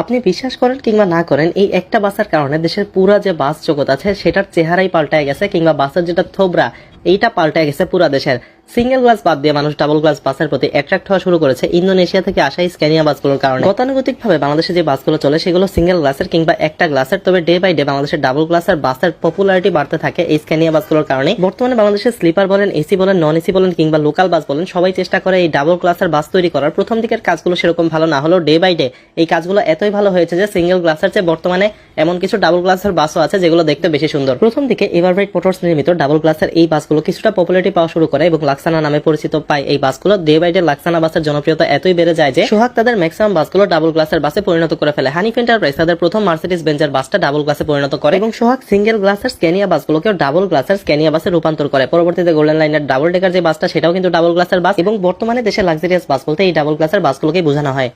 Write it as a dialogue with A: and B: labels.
A: আপনি বিশ্বাস করেন কিংবা না করেন, এই একটা বাসার কারণে দেশের পুরা যে বাস জগৎ আছে, সেটার চেহারাই পাল্টায় গেছে কিংবা বাসের যেটা থোবরা, এইটা পাল্টায় গেছে পুরা দেশের। সিঙ্গেল গ্লাস বাদ দিয়ে মানুষ ডাবল গ্লাস বাসের প্রতি অ্যাট্রাক্ট হওয়া শুরু করেছে ইন্দোনেশিয়া থেকে আসা স্ক্যানিয়া বাসগুলোর কারণে। গতানুগতিক ভাবে বাংলাদেশে যে বাসগুলো চলে সেগুলো সিঙ্গেল গ্লাসের কিংবা একটা গ্লাসের তবে ডে বাই ডে বাংলাদেশের ডাবল গ্লাসের বাসের পপুলারিটি বাড়তে থাকে এই স্ক্যানিয়া বাসগুলোর কারণে। বর্তমানে বাংলাদেশের স্লিপার বলেন এসি বলেন নন এসি বলেন কিংবা লোকাল বাস বলেন, সবাই চেষ্টা করে এই ডাবল ক্লাসের বাস তৈরি করার। প্রথম দিকের কাজগুলো সেরকম ভালো না হলেও ডে বাই ডে এই কাজগুলো এতই ভালো হয়েছে যে সিঙ্গেল গ্লাসের চেয়ে বর্তমানে এমন কিছু ডাবল গ্লাসের বাসও আছে যেগুলো দেখতে বেশি সুন্দর। প্রথম দিকে এভারব্রাইট মোটরস নির্মিত ডাবল গ্লাসের এই বাসগুলো কিছুটা পপুলারিটি পাওয়া শুরু করে এবং লাক্সানা নামে পরিচিত পায় এই বাসগুলো। ডে বাই ডে লাক্সানা বাসের জনপ্রিয়তা এতই বেড়ে যায় যে সোহাগ তাদের ম্যাক্সিমাম বাসগুলো ডাবল গ্লাসের বাসে পরিণত করে ফেলে। হানিফ এন্টারপ্রাইজ তাদের প্রথম মার্সিডিস বেঞ্জার বাসটা ডাবল গ্লাসে পরিণত করে এবং সোহাগ সিঙ্গেল গ্লাসের স্ক্যানিয়া বাসগুলোকেও ডাবল গ্লাসের স্ক্যানিয়া বাসে রূপান্তর করে। পরবর্তীতে গোল্ডেন লাইনের ডাবল ডেকার যে বাসটা, সেটাও কিন্তু ডাবল গ্লাসের বাস এবং বর্তমানে দেশের লাক্সারিয়াস বাস বলতে এই ডাবল গ্লাসের বাসগুলোকে বোঝানো হয়।